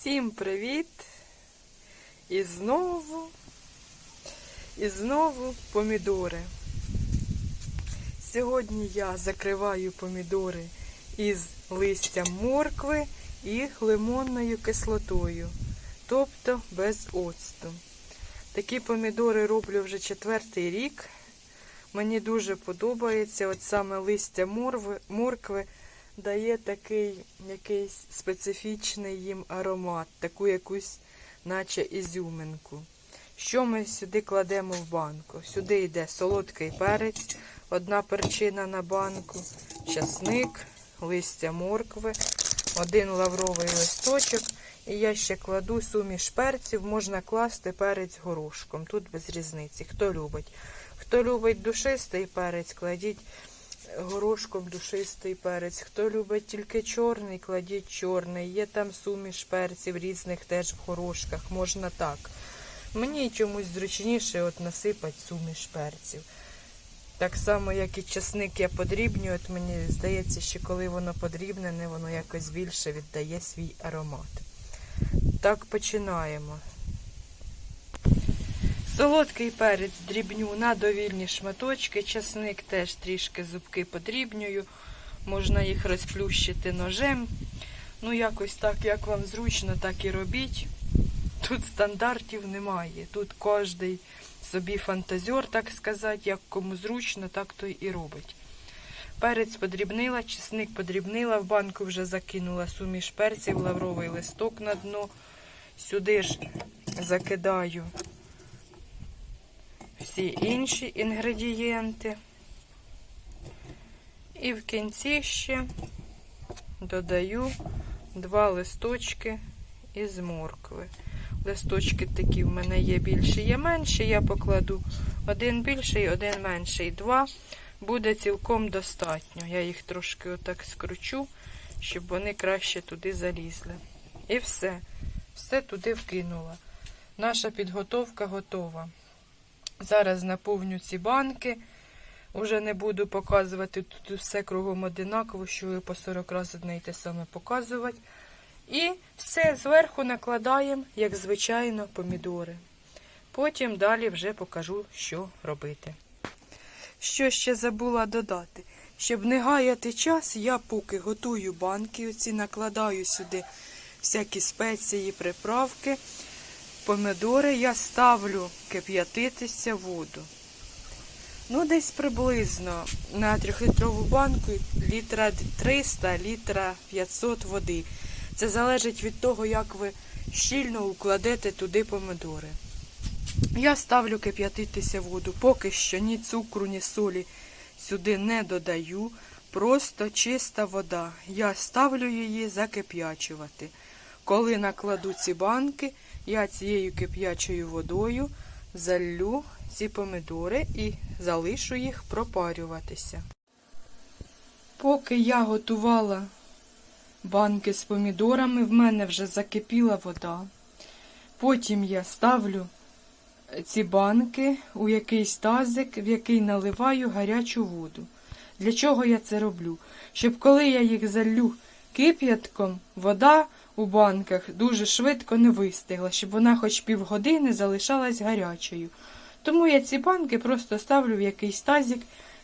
Всім привіт! І знову, і знову помідори. Сьогодні я закриваю помідори із листям моркви і лимонною кислотою, тобто без оцту. Такі помідори роблю вже четвертий рік. Мені дуже подобається, от саме листя моркви дає такий якийсь специфічний їм аромат, таку якусь, наче ізюминку. Що ми сюди кладемо в банку? Сюди йде солодкий перець, одна перчина на банку, часник, листя моркви, один лавровий листочок. І я ще кладу суміш перців, можна класти перець горошком. Тут без різниці. Хто любить. Хто любить душистий перець, кладіть горошком душистий перець. Хто любить тільки чорний, кладіть чорний. Є там суміш перців різних теж в горошках, можна так. Мені чомусь зручніше от насипати суміш перців. Так само, як і часник я подрібнюю, от мені здається, що коли воно подрібнене, воно якось більше віддає свій аромат. Так починаємо. Солодкий перець дрібню на довільні шматочки, часник теж трішки зубки подрібнюю. Можна їх розплющити ножем. Ну, якось так, як вам зручно, так і робіть. Тут стандартів немає. Тут кожний собі фантазер, так сказати, як кому зручно, так той і робить. Перець подрібнила, чесник подрібнила, в банку вже закинула суміш перців, лавровий листок на дно. Сюди ж закидаю всі інші інгредієнти. І в кінці ще додаю два листочки із моркви. Листочки такі в мене є більші, є менші. Я покладу один більший, один менший. Два буде цілком достатньо. Я їх трошки отак скручу, щоб вони краще туди залізли. І все. Все туди вкинула. Наша підготовка готова. Зараз наповню ці банки. Уже не буду показувати тут все кругом одинаково, що ви по 40 разів одне й те саме показувати. І все зверху накладаємо, як звичайно, помідори. Потім далі вже покажу, що робити. Що ще забула додати? Щоб не гаяти час, я поки готую банки, оці накладаю сюди всякі спеції, приправки помидори я ставлю кип'ятитися воду. Ну, десь приблизно на 3-літрову банку літра 300, літра 500 води. Це залежить від того, як ви щільно укладете туди помидори. Я ставлю кип'ятитися воду. Поки що ні цукру, ні солі сюди не додаю. Просто чиста вода. Я ставлю її закип'ячувати. Коли накладу ці банки, я цією кип'ячою водою заллю ці помидори і залишу їх пропарюватися. Поки я готувала банки з помідорами, в мене вже закипіла вода. Потім я ставлю ці банки у якийсь тазик, в який наливаю гарячу воду. Для чого я це роблю? Щоб коли я їх заллю кип'ятком, вода у банках дуже швидко не вистигла, щоб вона хоч півгодини залишалась гарячою. Тому я ці банки просто ставлю в якийсь тазик,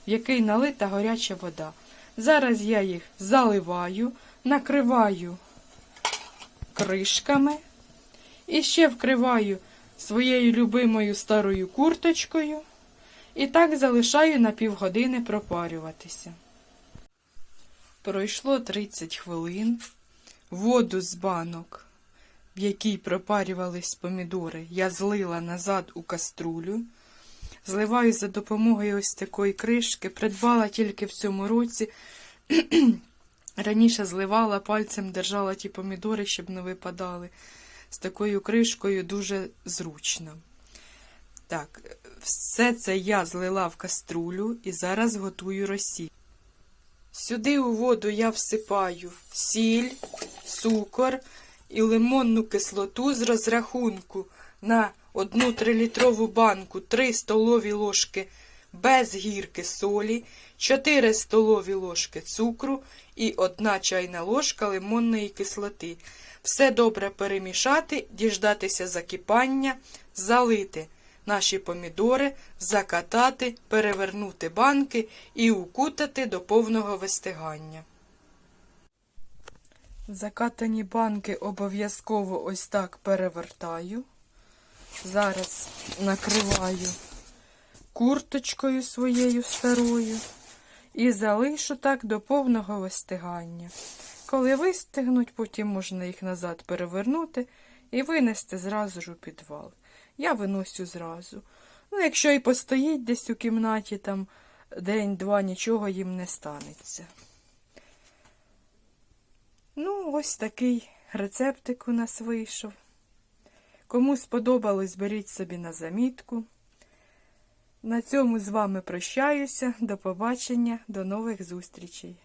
в який налита гаряча вода. Зараз я їх заливаю, накриваю кришками і ще вкриваю своєю любимою старою курточкою. І так залишаю на півгодини пропарюватися. Пройшло 30 хвилин. Воду з банок, в якій пропарювались помідори, я злила назад у каструлю. Зливаю за допомогою ось такої кришки. Придбала тільки в цьому році. Раніше зливала, пальцем держала ті помідори, щоб не випадали. З такою кришкою дуже зручно. Так, все це я злила в каструлю і зараз готую розсіл. Сюди у воду я всипаю сіль, цукор і лимонну кислоту з розрахунку на одну трилітрову банку 3 столові ложки без гірки солі, 4 столові ложки цукру і 1 чайна ложка лимонної кислоти. Все добре перемішати, діждатися закипання, залити наші помідори, закатати, перевернути банки і укутати до повного вистигання. Закатані банки обов'язково ось так перевертаю. Зараз накриваю курточкою своєю старою і залишу так до повного вистигання. Коли вистигнуть, потім можна їх назад перевернути і винести зразу ж у підвал. Я виносю зразу. Ну, якщо і постоїть десь у кімнаті там день-два, нічого їм не станеться. Ну, ось такий рецептик у нас вийшов. Кому сподобалось, беріть собі на замітку. На цьому з вами прощаюся. До побачення, до нових зустрічей.